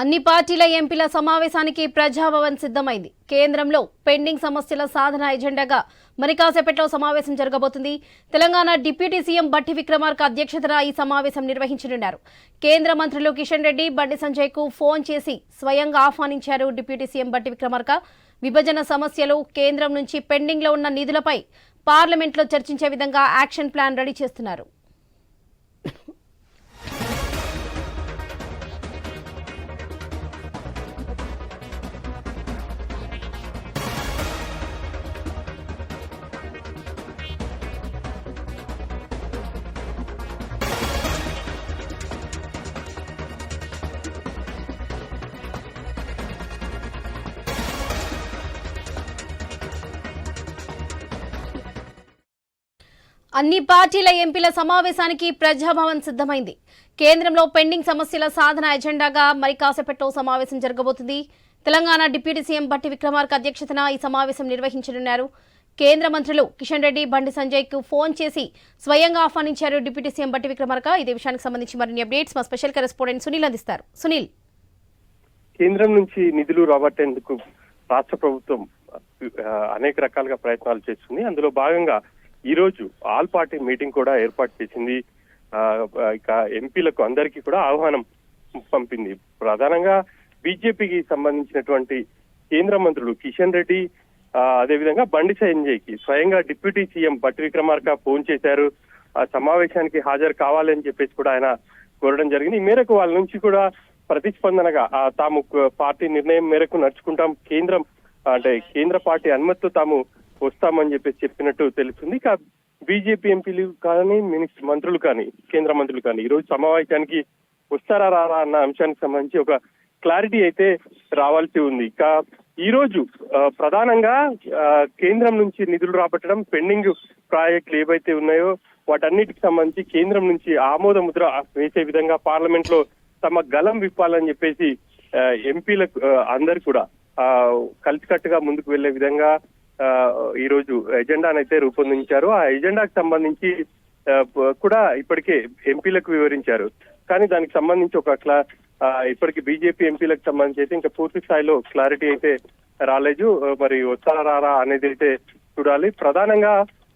అన్ని పార్టీల ఎంపీల సమావేశానికి ప్రజాభవన్ సిద్ధమైంది. కేంద్రంలో పెండింగ్ సమస్యల సాధన ఎజెండాగా మరి కాసేపట్లో సమావేశం జరగబోతుంది. తెలంగాణ డిప్యూటీ సీఎం బట్టి విక్రమార్క అధ్యక్షతన ఈ సమావేశం నిర్వహించనున్నారు. కేంద్ర మంత్రులు కిషన్ రెడ్డి బండి సంజయ్కు ఫోన్ చేసి స్వయంగా ఆహ్వానించారు డిప్యూటీ సీఎం బట్టి విక్రమార్క. విభజన సమస్యలు కేంద్రం నుంచి పెండింగ్లో ఉన్న నిధులపై పార్లమెంట్లో చర్చించే విధంగా యాక్షన్ ప్లాన్ రెడీ చేస్తున్నారు. అన్ని పార్టీల ఎంపీల సమావేశానికి ప్రజాభవన్ సిద్ధమైంది. కేంద్రంలో పెండింగ్ సమస్యల సాధన ఎజెండాగా మరి కాసేపట్లో సమావేశం జరగబోతుంది. తెలంగాణ డిప్యూటీ సీఎం బట్టి విక్రమార్క అధ్యక్షతన ఈ సమావేశం నిర్వహించనున్నారు. కేంద్ర మంత్రులు కిషన్ రెడ్డి బండి సంజయ్కు ఫోన్ చేసి స్వయంగా ఆహ్వానించారు డిప్యూటీ సీఎం బట్టి విక్రమార్క. ఇదే విషయానికి సంబంధించి మరిన్ని అప్డేట్స్ మా స్పెషల్ కరెస్పాండెంట్ సునీల్ అందిస్తారు. సునీల్. కేంద్రం నుంచి నిధులు రాబట్టేందుకు రాష్ట్ర ప్రభుత్వం అనేక రకాలుగా ప్రయత్నాలు చేస్తుంది. అందులో భాగంగా ఈ రోజు ఆల్ పార్టీ మీటింగ్ కూడా ఏర్పాటు చేసింది. ఆ, ఇక ఎంపీలకు అందరికీ కూడా ఆహ్వానం పంపింది. ప్రధానంగా బీజేపీకి సంబంధించినటువంటి కేంద్ర మంత్రులు కిషన్ రెడ్డి అదేవిధంగా బండి సంజయ్కి స్వయంగా డిప్యూటీ సీఎం బట్టి విక్రమార్క ఫోన్ చేశారు. ఆ సమావేశానికి హాజరు కావాలని చెప్పేసి కూడా ఆయన కోరడం జరిగింది. ఈ మేరకు వాళ్ళ నుంచి కూడా ప్రతిస్పందనగా తాము పార్టీ నిర్ణయం మేరకు నడుచుకుంటాం. కేంద్రం అంటే కేంద్ర పార్టీ అనుమతితో తాము వస్తామని చెప్పేసి చెప్పినట్టు తెలుస్తుంది. ఇక బీజేపీ ఎంపీలు కానీ మినిస్టర్ మంత్రులు కానీ కేంద్ర మంత్రులు కానీ ఈ రోజు సమావేశానికి వస్తారా రారా అన్న అంశానికి సంబంధించి ఒక క్లారిటీ అయితే రావాల్సి ఉంది. ఇక ఈ రోజు ప్రధానంగా ఆ, కేంద్రం నుంచి నిధులు రాబట్టడం పెండింగ్ ప్రాజెక్టులు ఏవైతే ఉన్నాయో వాటన్నిటికి సంబంధించి కేంద్రం నుంచి ఆమోద ముద్ర వేసే విధంగా పార్లమెంట్లో తమ గలం విప్పాలని చెప్పేసి ఎంపీలకు అందరు కూడా కలిసికట్టుగా ముందుకు వెళ్ళే విధంగా ఈ రోజు ఎజెండానైతే రూపొందించారు. ఆ ఎజెండాకు సంబంధించి కూడా ఇప్పటికే ఎంపీలకు వివరించారు. కానీ దానికి సంబంధించి ఒక క్లా ఆ, ఇప్పటికి బీజేపీ ఎంపీలకు సంబంధించి అయితే ఇంకా పూర్తి స్థాయిలో క్లారిటీ అయితే రాలేదు. మరి వస్తారా రారా అనేది అయితే చూడాలి. ప్రధానంగా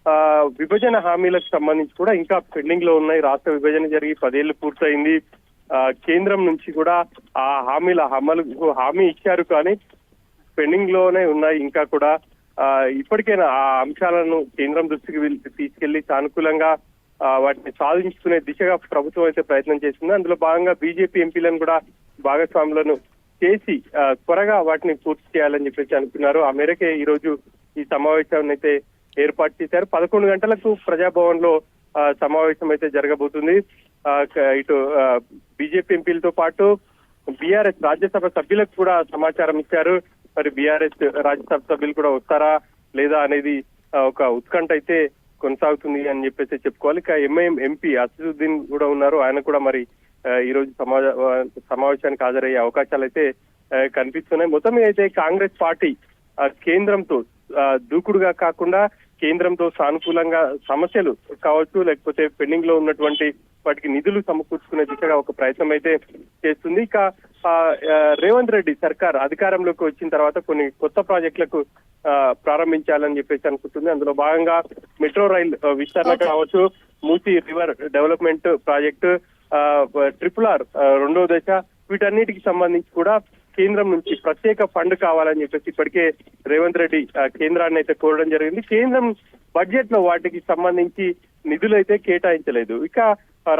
ఆ, విభజన హామీలకు సంబంధించి కూడా ఇంకా పెండింగ్లో ఉన్నాయి. రాష్ట్ర విభజన జరిగి పదేళ్ళు పూర్తయింది. ఆ, కేంద్రం నుంచి కూడా ఆ హామీల అమలు హామీ ఇచ్చారు కానీ పెండింగ్లోనే ఉన్నాయి. ఇంకా కూడా ఇప్పటికైనా ఆ అంశాలను కేంద్రం దృష్టికి తీసుకెళ్ళి సానుకూలంగా వాటిని సాధించుకునే దిశగా ప్రభుత్వం అయితే ప్రయత్నం చేసింది. అందులో భాగంగా బీజేపీ ఎంపీలను కూడా భాగస్వాములను చేసి త్వరగా వాటిని పూర్తి చేయాలని చెప్పేసి అనుకున్నారు. ఆ మేరకే ఈ రోజు ఈ సమావేశాన్ని అయితే ఏర్పాటు చేశారు. పదకొండు గంటలకు ప్రజాభవన్లో ఆ, సమావేశం అయితే జరగబోతుంది. ఆ, ఇటు బీజేపీ ఎంపీలతో పాటు బీఆర్ఎస్ రాజ్యసభ సభ్యులకు కూడా సమాచారం ఇచ్చారు. మరి బీఆర్ఎస్ రాజ్యసభ సభ్యులు కూడా వస్తారా లేదా అనేది ఒక ఉత్కంఠ అయితే కొనసాగుతుంది అని చెప్పేసి చెప్పుకోవాలి. ఇక ఎంఐఎం ఎంపీ అసదుద్దీన్ కూడా ఉన్నారు. ఆయన కూడా మరి ఈ రోజు సమాజ సమావేశానికి హాజరయ్యే అవకాశాలు అయితే కనిపిస్తున్నాయి. మొత్తం అయితే కాంగ్రెస్ పార్టీ ఆ, కేంద్రంతో దూకుడుగా కాకుండా కేంద్రంతో సానుకూలంగా సమస్యలు కావచ్చు లేకపోతే పెండింగ్లో ఉన్నటువంటి వాటికి నిధులు సమకూర్చుకునే దిశగా ఒక ప్రయత్నం అయితే చేస్తుంది. ఇక రేవంత్ రెడ్డి సర్కార్ అధికారంలోకి వచ్చిన తర్వాత కొన్ని కొత్త ప్రాజెక్టులకు ప్రారంభించాలని చెప్పేసి అనుకుంటుంది. అందులో భాగంగా మెట్రో రైల్ విస్తరణ కావచ్చు Musi river development project triple R రెండో దశ వీటన్నిటికి సంబంధించి కూడా కేంద్రం నుంచి ప్రత్యేక ఫండ్ కావాలని చెప్పేసి ఇప్పటికే రేవంత్ రెడ్డి కేంద్రాన్ని అయితే కోరడం జరిగింది. కేంద్రం బడ్జెట్లో వాటికి సంబంధించి నిధులు అయితే కేటాయించలేదు. ఇక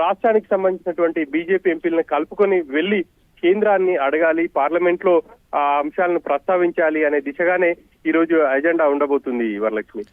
రాష్ట్రానికి సంబంధించినటువంటి బీజేపీ ఎంపీలను కలుపుకొని వెళ్ళి కేంద్రాన్ని అడగాలి పార్లమెంట్లో ఆ అంశాలను ప్రస్తావించాలి అనే దిశగానే ఈ రోజు ఎజెండా ఉండబోతుంది వరలక్ష్మి.